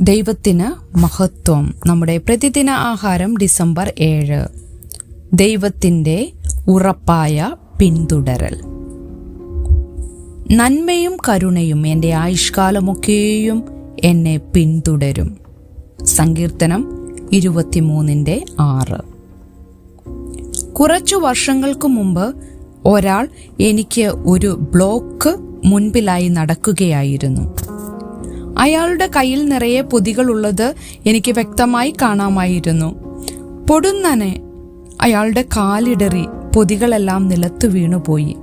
ദൈവത്തിന് മഹത്വം. നമ്മുടെ പ്രതിദിന ആഹാരം ഡിസംബർ ഏഴ്. ദൈവത്തിന്റെ ഉറപ്പായ പിന്തുടരൽ. നന്മയും കരുണയും എന്റെ ആയുഷ്കാലമൊക്കെയും എന്നെ പിന്തുടരും. സങ്കീർത്തനം ഇരുപത്തിമൂന്നിന്റെ ആറ്. കുറച്ചു വർഷങ്ങൾക്ക് മുമ്പ് ഒരാൾ എനിക്ക് ഒരു ബ്ലോക്ക് മുൻപിലായി നടക്കുകയായിരുന്നു. അയാളുടെ കയ്യിൽ നിറയെ പൊതികളുള്ളത് എനിക്ക് വ്യക്തമായി കാണാമായിരുന്നു. പൊടുന്നനെ അയാളുടെ കാലിടറി പൊതികളെല്ലാം നിലത്തു വീണുപോയി.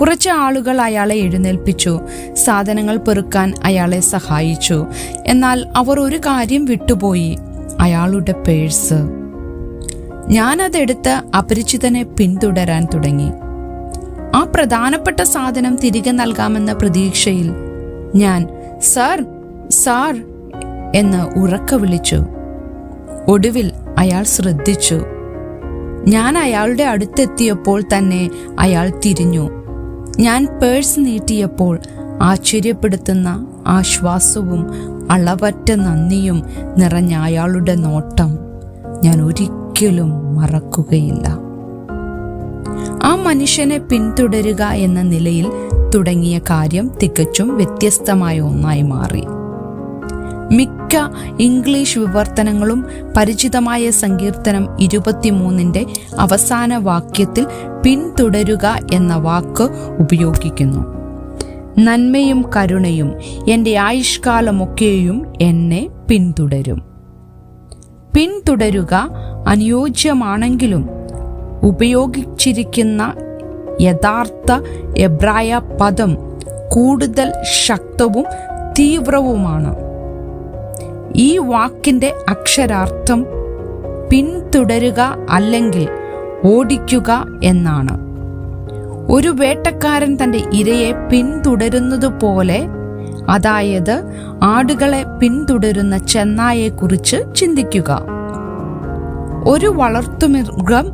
കുറച്ച് ആളുകൾ അയാളെ എഴുന്നേൽപ്പിച്ചു. സാധനങ്ങൾ പെറുക്കാൻ അയാളെ സഹായിച്ചു. എന്നാൽ അവർ ഒരു കാര്യം വിട്ടുപോയി. അയാളുടെ പേഴ്സ്. ഞാനതെടുത്ത് അപരിചിതനെ പിന്തുടരാൻ തുടങ്ങി. ആ പ്രധാനപ്പെട്ട സാധനം തിരികെ നൽകാമെന്ന പ്രതീക്ഷയിൽ ഞാൻ സാർ സാർ എന്ന് ഉറക്ക വിളിച്ചു. ഒടുവിൽ അയാൾ ശ്രദ്ധിച്ചു. ഞാൻ അയാളുടെ അടുത്തെത്തിയപ്പോൾ തന്നെ അയാൾ തിരിഞ്ഞു. ഞാൻ പേഴ്സ് നീട്ടിയപ്പോൾ ആശ്ചര്യപ്പെടുത്തുന്ന ആശ്വാസവും അളവറ്റ നന്ദിയും നിറഞ്ഞ അയാളുടെ നോട്ടം ഞാൻ ഒരിക്കലും മറക്കുകയില്ല. ആ മനുഷ്യനെ പിന്തുടരുക എന്ന നിലയിൽ തുടങ്ങിയ കാര്യം തികച്ചും വ്യത്യസ്തമായ ഒന്നായി മാറി. മിക്ക ഇംഗ്ലീഷ് വിവർത്തനങ്ങളും പരിചിതമായ സങ്കീർത്തനം ഇരുപത്തിമൂന്നിന്റെ അവസാന വാക്യത്തിൽ പിന്തുടരുക എന്ന വാക്ക് ഉപയോഗിക്കുന്നു. നന്മയും കരുണയും എന്റെ ആയുഷ്കാലമൊക്കെയും എന്നെ പിന്തുടരും. പിന്തുടരുക അനുയോജ്യമാണെങ്കിലും ഉപയോഗിച്ചിരിക്കുന്ന യഥാർത്ഥ എബ്രായ പദം കൂടുതൽ ശക്തവും തീവ്രവുമാണ്. ഈ വാക്കിന്റെ അക്ഷരാർത്ഥം പിന്തുടരുക അല്ലെങ്കിൽ ഓടിക്കുക എന്നാണ്. ഒരു വേട്ടക്കാരൻ തന്റെ ഇരയെ പിന്തുടരുന്നത് പോലെ അതായത് ആടുകളെ പിന്തുടരുന്ന ചെന്നായെക്കുറിച്ച് ചിന്തിക്കുക. ഒരു വളർത്തുമൃഗം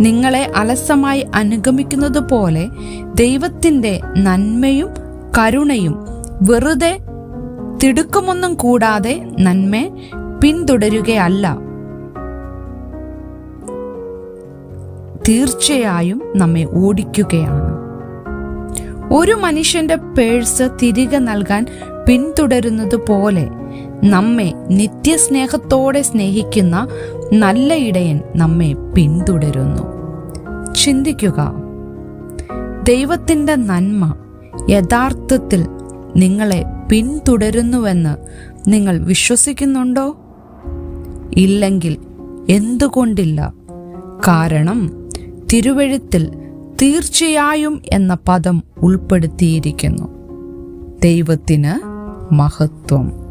നിങ്ങളെ അലസമായി അനുഗമിക്കുന്നത് പോലെ ദൈവത്തിന്റെ നന്മയും കരുണയും വെറുതെ തിടുക്കമൊന്നും കൂടാതെ നന്മ പിന്തുടരുകയല്ല. തീർച്ചയായും നമ്മെ ഓടിക്കുകയാണ്. ഒരു മനുഷ്യന്റെ പേഴ്സ് തിരികെ നൽകാൻ പിന്തുടരുന്നത് പോലെ നമ്മെ നിത്യസ്നേഹത്തോടെ സ്നേഹിക്കുന്ന നല്ല ഇടയൻ നമ്മെ പിന്തുടരുന്നു. ചിന്തിക്കുക. ദൈവത്തിന്റെ നന്മ യഥാർത്ഥത്തിൽ നിങ്ങളെ പിന്തുടരുന്നുവെന്ന് നിങ്ങൾ വിശ്വസിക്കുന്നുണ്ടോ? ഇല്ലെങ്കിൽ എന്തുകൊണ്ടില്ല? കാരണം തിരുവഴുത്തിൽ തീർച്ചയായും എന്ന പദം ഉൾപ്പെടുത്തിയിരിക്കുന്നു. ദൈവത്തിന് മഹത്വം.